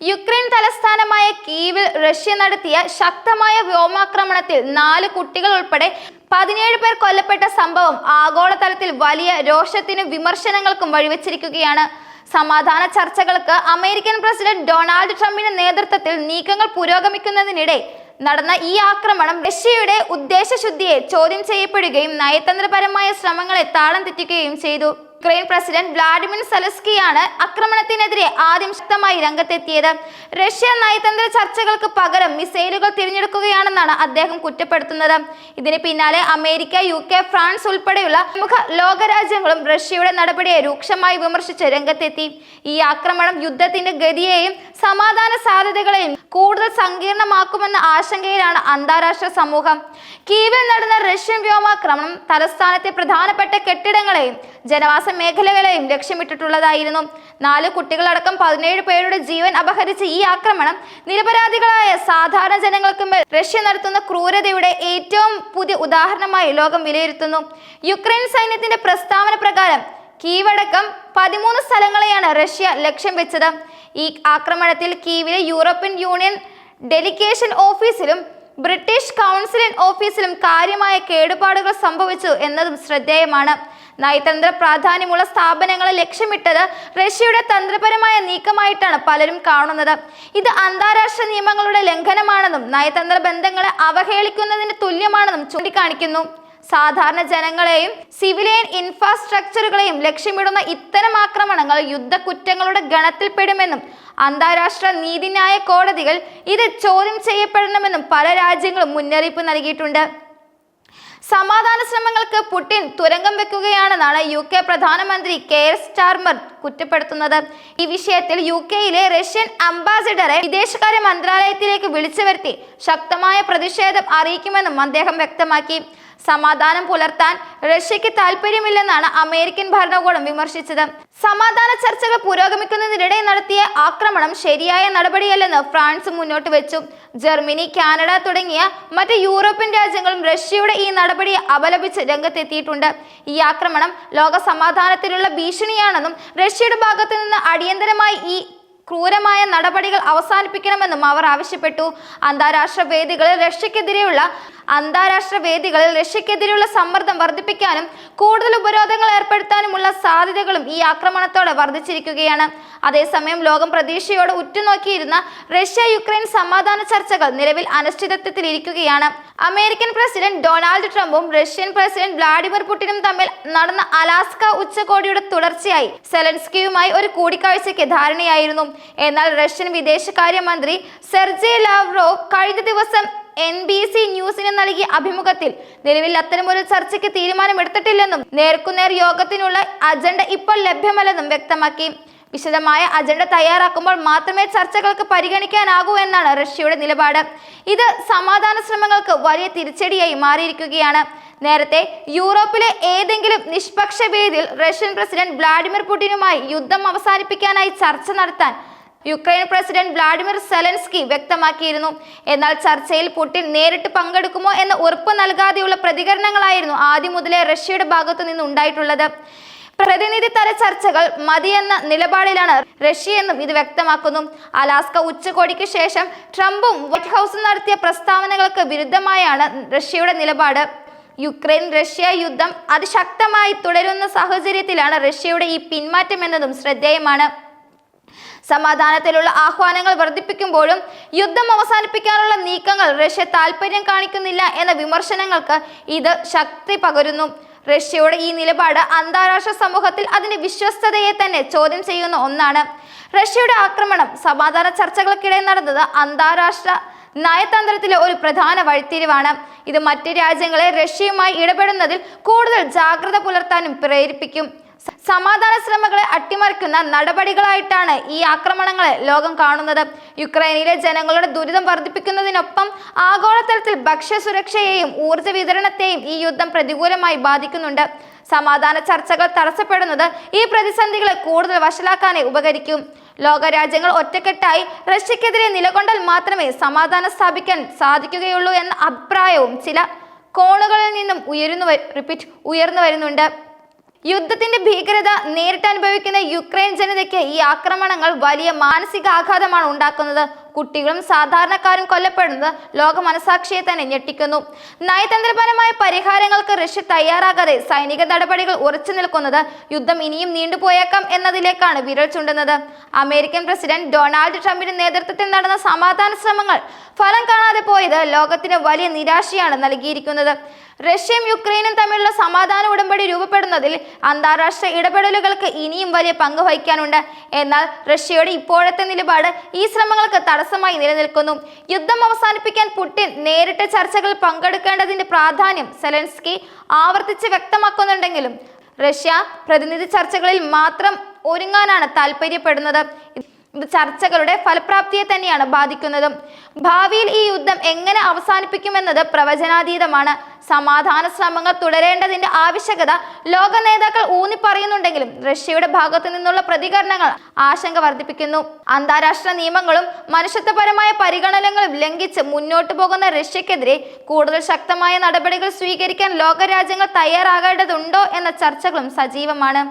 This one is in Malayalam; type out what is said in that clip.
യുക്രൈൻ തലസ്ഥാനമായ കീവിൽ റഷ്യ നടത്തിയ ശക്തമായ വ്യോമാക്രമണത്തിൽ നാല് കുട്ടികൾ ഉൾപ്പെടെ പതിനേഴ് പേർ കൊല്ലപ്പെട്ട സംഭവം ആഗോളതലത്തിൽ വലിയ രോഷത്തിനും വിമർശനങ്ങൾക്കും വഴിവെച്ചിരിക്കുകയാണ്. സമാധാന ചർച്ചകൾക്ക് അമേരിക്കൻ പ്രസിഡന്റ് ഡൊണാൾഡ് ട്രംപിന്റെ നേതൃത്വത്തിൽ നീക്കങ്ങൾ പുരോഗമിക്കുന്നതിനിടെ നടന്ന ഈ ആക്രമണം റഷ്യയുടെ ഉദ്ദേശശുദ്ധിയെ ചോദ്യം ചെയ്യപ്പെടുകയും നയതന്ത്രപരമായ ശ്രമങ്ങളെ താളം തെറ്റിക്കുകയും ചെയ്തു. യുക്രൈൻ പ്രസിഡന്റ് വ്ളാഡിമിർ സെലസ്കിയാണ് ആക്രമണത്തിനെതിരെ ആദ്യം ശക്തമായി രംഗത്തെത്തിയത്. റഷ്യ നയതന്ത്ര ചർച്ചകൾക്ക് പകരം മിസൈലുകൾ തിരഞ്ഞെടുക്കുകയാണെന്നാണ് അദ്ദേഹം കുറ്റപ്പെടുത്തുന്നത്. ഇതിന് പിന്നാലെ അമേരിക്ക യു കെ ഫ്രാൻസ് ഉൾപ്പെടെയുള്ള പ്രമുഖ ലോകരാജ്യങ്ങളും റഷ്യയുടെ നടപടിയെ രൂക്ഷമായി വിമർശിച്ച് രംഗത്തെത്തി. ഈ ആക്രമണം യുദ്ധത്തിന്റെ ഗതിയെയും സമാധാന സാധ്യതകളെയും കൂടുതൽ സങ്കീർണമാക്കുമെന്ന ആശങ്കയിലാണ് അന്താരാഷ്ട്ര സമൂഹം. കീവിൽ നടന്ന റഷ്യൻ വ്യോമാക്രമണം തലസ്ഥാനത്തെ പ്രധാനപ്പെട്ട കെട്ടിടങ്ങളെയും ജനവാസ മേഖലകളെയും ലക്ഷ്യമിട്ടിട്ടുള്ളതായിരുന്നു. നാല് കുട്ടികളടക്കം പതിനേഴ് പേരുടെ ജീവൻ അപഹരിച്ച ഈ ആക്രമണം നിരപരാധികളായ സാധാരണ ജനങ്ങൾക്ക് മേൽ റഷ്യ നടത്തുന്ന ക്രൂരതയുടെ ഏറ്റവും പുതിയ ഉദാഹരണമായി ലോകം വിലയിരുത്തുന്നു. യുക്രൈൻ സൈന്യത്തിന്റെ പ്രസ്താവന പ്രകാരം കീവടക്കം പതിമൂന്ന് സ്ഥലങ്ങളെയാണ് റഷ്യ ലക്ഷ്യം വെച്ചത്. ഈ ആക്രമണത്തിൽ കീവിലെ യൂറോപ്യൻ യൂണിയൻ ഡെലിഗേഷൻ ഓഫീസിലും ബ്രിട്ടീഷ് കൗൺസിലിൻ ഓഫീസിലും കാര്യമായ കേടുപാടുകൾ സംഭവിച്ചു എന്നതും ശ്രദ്ധേയമാണ്. നയതന്ത്ര പ്രാധാന്യമുള്ള സ്ഥാപനങ്ങളെ ലക്ഷ്യമിട്ടത് റഷ്യയുടെ തന്ത്രപരമായ നീക്കമായിട്ടാണ് പലരും കാണുന്നത്. ഇത് അന്താരാഷ്ട്ര നിയമങ്ങളുടെ ലംഘനമാണെന്നും നയതന്ത്ര ബന്ധങ്ങളെ അവഹേളിക്കുന്നതിന് തുല്യമാണെന്നും ചൂണ്ടിക്കാണിക്കുന്നു. സാധാരണ ജനങ്ങളെയും സിവിലിയൻ ഇൻഫ്രാസ്ട്രക്ചറുകളെയും ലക്ഷ്യമിടുന്ന ഇത്തരം ആക്രമണങ്ങൾ യുദ്ധക്കുറ്റങ്ങളുടെ ഗണത്തിൽപ്പെടുമെന്നും അന്താരാഷ്ട്ര നീതിന്യായ കോടതികൾ ഇത് ചോദ്യം ചെയ്യപ്പെടണമെന്നും പല രാജ്യങ്ങളും മുന്നറിയിപ്പ് നൽകിയിട്ടുണ്ട്. സമാധാന ശ്രമങ്ങൾക്ക് പുടിൻ തുരങ്കം വെക്കുകയാണെന്നാണ് യു കെ പ്രധാനമന്ത്രി കെ കെയർ സ്റ്റാർമർ കുറ്റപ്പെടുത്തുന്നത്. ഈ വിഷയത്തിൽ യു കെയിലെ റഷ്യൻ അംബാസിഡറെ വിദേശകാര്യ മന്ത്രാലയത്തിലേക്ക് വിളിച്ചു വരുത്തി ശക്തമായ പ്രതിഷേധം അറിയിക്കുമെന്നും അദ്ദേഹം വ്യക്തമാക്കി. സമാധാനം പുലർത്താൻ റഷ്യക്ക് താല്പര്യമില്ലെന്നാണ് അമേരിക്കൻ ഭരണകൂടം വിമർശിച്ചത്. സമാധാന ചർച്ചകൾ പുരോഗമിക്കുന്നതിനിടെ നടത്തിയ ആക്രമണം ശരിയായ നടപടിയല്ലെന്ന് ഫ്രാൻസ് മുന്നോട്ട് വെച്ചു. ജർമ്മനി കാനഡ തുടങ്ങിയ മറ്റ് യൂറോപ്യൻ രാജ്യങ്ങളും റഷ്യയുടെ ഈ നടപടിയെ അപലപിച്ച് രംഗത്തെത്തിയിട്ടുണ്ട്. ഈ ആക്രമണം ലോക സമാധാനത്തിലുള്ള ഭീഷണിയാണെന്നും റഷ്യയുടെ ഭാഗത്തു നിന്ന് അടിയന്തരമായി ഈ ക്രൂരമായ നടപടികൾ അവസാനിപ്പിക്കണമെന്നും അവർ ആവശ്യപ്പെട്ടു. അന്താരാഷ്ട്ര വേദികളിൽ റഷ്യക്കെതിരെയുള്ള അന്താരാഷ്ട്ര വേദികളിൽ റഷ്യക്കെതിരെയുള്ള സമ്മർദ്ദം വർദ്ധിപ്പിക്കാനും കൂടുതൽ ഉപരോധങ്ങൾ ഏർപ്പെടുത്താനുമുള്ള സാധ്യതകളും ഈ ആക്രമണത്തോടെ വർദ്ധിച്ചിരിക്കുകയാണ്. അതേസമയം ലോകം പ്രതീക്ഷയോടെ ഉറ്റുനോക്കിയിരുന്ന റഷ്യ യുക്രൈൻ സമാധാന ചർച്ചകൾ നിലവിൽ അനിശ്ചിതത്വത്തിലിരിക്കുകയാണ്. അമേരിക്കൻ പ്രസിഡന്റ് ഡൊണാൾഡ് ട്രംപും റഷ്യൻ പ്രസിഡന്റ് വ്ളാഡിമിർ പുടിനും തമ്മിൽ നടന്ന അലാസ്ക ഉച്ചകോടിയുടെ തുടർച്ചയായി സെലൻസ്കിയുമായി ഒരു കൂടിക്കാഴ്ചയ്ക്ക് ധാരണയായിരുന്നു. എന്നാൽ റഷ്യൻ വിദേശകാര്യമന്ത്രി സെർജെ ലാവ്റോ കഴിഞ്ഞ ദിവസം എൻ ബി സി ന്യൂസിന് നൽകിയ അഭിമുഖത്തിൽ നിലവിൽ അത്തരമൊരു ചർച്ചയ്ക്ക് തീരുമാനമെടുത്തിട്ടില്ലെന്നും നേർക്കുനേർ യോഗത്തിനുള്ള അജണ്ട ഇപ്പോൾ ലഭ്യമല്ലെന്നും വ്യക്തമാക്കി. വിശദമായ അജണ്ട തയ്യാറാക്കുമ്പോൾ മാത്രമേ ചർച്ചകൾക്ക് പരിഗണിക്കാനാകൂ എന്നാണ് റഷ്യയുടെ നിലപാട്. ഇത് സമാധാന ശ്രമങ്ങൾക്ക് വലിയ തിരിച്ചടിയായി മാറിയിരിക്കുകയാണ്. നേരത്തെ യൂറോപ്പിലെ ഏതെങ്കിലും നിഷ്പക്ഷ വേദിയിൽ റഷ്യൻ പ്രസിഡന്റ് വ്ളാഡിമിർ പുടിനുമായി യുദ്ധം അവസാനിപ്പിക്കാനായി ചർച്ച നടത്താൻ യുക്രൈൻ പ്രസിഡന്റ് വ്ളാഡിമിർ സെലൻസ്കി വ്യക്തമാക്കിയിരുന്നു. എന്നാൽ ചർച്ചയിൽ പുടിൻ നേരിട്ട് പങ്കെടുക്കുമോ എന്ന് ഉറപ്പ് നൽകാതെയുള്ള പ്രതികരണങ്ങളായിരുന്നു ആദ്യം മുതലേ റഷ്യയുടെ ഭാഗത്തു നിന്നുണ്ടായിട്ടുള്ളത്. പ്രതിനിധി തല ചർച്ചകൾ മതിയെന്ന നിലപാടിലാണ് റഷ്യ എന്നും ഇത് വ്യക്തമാക്കുന്നു. അലാസ്ക ഉച്ചകോടിക്ക് ശേഷം ട്രംപും വൈറ്റ് ഹൗസും നടത്തിയ പ്രസ്താവനകൾക്ക് വിരുദ്ധമായാണ് റഷ്യയുടെ നിലപാട്. യുക്രൈൻ റഷ്യ യുദ്ധം അതിശക്തമായി തുടരുന്ന സാഹചര്യത്തിലാണ് റഷ്യയുടെ ഈ പിന്മാറ്റം എന്നതും ശ്രദ്ധേയമാണ്. സമാധാനത്തിലുള്ള ആഹ്വാനങ്ങൾ വർദ്ധിപ്പിക്കുമ്പോഴും യുദ്ധം അവസാനിപ്പിക്കാനുള്ള നീക്കങ്ങൾ റഷ്യ താല്പര്യം കാണിക്കുന്നില്ല എന്ന വിമർശനങ്ങൾക്ക് ഇത് ശക്തി പകരുന്നു. റഷ്യയുടെ ഈ നിലപാട് അന്താരാഷ്ട്ര സമൂഹത്തിൽ അതിന്റെ വിശ്വസ്തതയെ തന്നെ ചോദ്യം ചെയ്യുന്ന ഒന്നാണ്. റഷ്യയുടെ ആക്രമണം സമാധാന ചർച്ചകൾക്കിടെ നടന്നത് അന്താരാഷ്ട്ര നയതന്ത്രത്തിലെ ഒരു പ്രധാന വഴിത്തിരിവാണ്. ഇത് മറ്റ് രാജ്യങ്ങളെ റഷ്യയുമായി ഇടപെടുന്നതിൽ കൂടുതൽ ജാഗ്രത പുലർത്താനും പ്രേരിപ്പിക്കും. സമാധാന ശ്രമങ്ങളെ അട്ടിമറിക്കുന്ന നടപടികളായിട്ടാണ് ഈ ആക്രമണങ്ങളെ ലോകം കാണുന്നത്. യുക്രൈനിലെ ജനങ്ങളുടെ ദുരിതം വർദ്ധിപ്പിക്കുന്നതിനൊപ്പം ആഗോളതലത്തിൽ ഭക്ഷ്യസുരക്ഷയെയും ഊർജ വിതരണത്തെയും ഈ യുദ്ധം പ്രതികൂലമായി ബാധിക്കുന്നുണ്ട്. സമാധാന ചർച്ചകൾ തടസ്സപ്പെടുന്നത് ഈ പ്രതിസന്ധികളെ കൂടുതൽ വഷളാക്കാനേ ഉപകരിക്കും. ലോകരാജ്യങ്ങൾ ഒറ്റക്കെട്ടായി റഷ്യക്കെതിരെ നിലകൊണ്ടാൽ മാത്രമേ സമാധാനം സ്ഥാപിക്കാൻ സാധിക്കുകയുള്ളൂ എന്ന അഭിപ്രായവും ചില കോണുകളിൽ നിന്നും ഉയരുന്നു റിപ്പീറ്റ് ഉയർന്നു വരുന്നുണ്ട്. യുദ്ധത്തിന്റെ ഭീകരത നേരിട്ട് അനുഭവിക്കുന്ന യുക്രൈൻ ജനതയ്ക്ക് ഈ ആക്രമണങ്ങൾ വലിയ മാനസികാഘാതമാണ് ഉണ്ടാക്കുന്നത്. കുട്ടികളും സാധാരണക്കാരും കൊല്ലപ്പെടുന്നത് ലോക മനസാക്ഷിയെ തന്നെ ഞെട്ടിക്കുന്നു. നയതന്ത്രപരമായ പരിഹാരങ്ങൾക്ക് റഷ്യ തയ്യാറാകാതെ സൈനിക നടപടികൾ ഉറച്ചു നിൽക്കുന്നത് യുദ്ധം ഇനിയും നീണ്ടുപോയേക്കാം എന്നതിലേക്കാണ് വിരൽ ചൂണ്ടുന്നത്. അമേരിക്കൻ പ്രസിഡന്റ് ഡൊണാൾഡ് ട്രംപിന്റെ നേതൃത്വത്തിൽ നടന്ന സമാധാന ശ്രമങ്ങൾ ഫലം കാണാതെ പോയത് ലോകത്തിന് വലിയ നിരാശയാണ് നൽകിയിരിക്കുന്നത്. റഷ്യയും യുക്രൈനും തമ്മിലുള്ള സമാധാന ഉടമ്പടി രൂപപ്പെടുന്നതിൽ അന്താരാഷ്ട്ര ഇടപെടലുകൾക്ക് ഇനിയും വലിയ പങ്ക് വഹിക്കാനുണ്ട്. എന്നാൽ റഷ്യയുടെ ഇപ്പോഴത്തെ നിലപാട് ഈ ശ്രമങ്ങൾക്ക് തടസ്സമായി നിലനിൽക്കുന്നു. യുദ്ധം അവസാനിപ്പിക്കാൻ പുടിൻ നേരിട്ട് ചർച്ചകൾ പങ്കെടുക്കേണ്ടതിന്റെ പ്രാധാന്യം സെലൻസ്കി ആവർത്തിച്ച് വ്യക്തമാക്കുന്നുണ്ടെങ്കിലും റഷ്യ പ്രതിനിധി ചർച്ചകളിൽ മാത്രം ഒരുങ്ങാനാണ് താല്പര്യപ്പെടുന്നത് ചർച്ചകളുടെ ഫലപ്രാപ്തിയെ തന്നെയാണ് ബാധിക്കുന്നതും. ഭാവിയിൽ ഈ യുദ്ധം എങ്ങനെ അവസാനിപ്പിക്കുമെന്നത് പ്രവചനാതീതമാണ്. സമാധാന ശ്രമങ്ങൾ തുടരേണ്ടതിന്റെ ആവശ്യകത ലോക നേതാക്കൾ ഊന്നി പറയുന്നുണ്ടെങ്കിലും റഷ്യയുടെ ഭാഗത്തു നിന്നുള്ള പ്രതികരണങ്ങൾ ആശങ്ക വർദ്ധിപ്പിക്കുന്നു. അന്താരാഷ്ട്ര നിയമങ്ങളും മനുഷ്യത്വപരമായ പരിഗണനകളും ലംഘിച്ച് മുന്നോട്ട് പോകുന്ന റഷ്യക്കെതിരെ കൂടുതൽ ശക്തമായ നടപടികൾ സ്വീകരിക്കാൻ ലോകരാജ്യങ്ങൾ തയ്യാറാകേണ്ടതുണ്ടോ എന്ന ചർച്ചകളും സജീവമാണ്.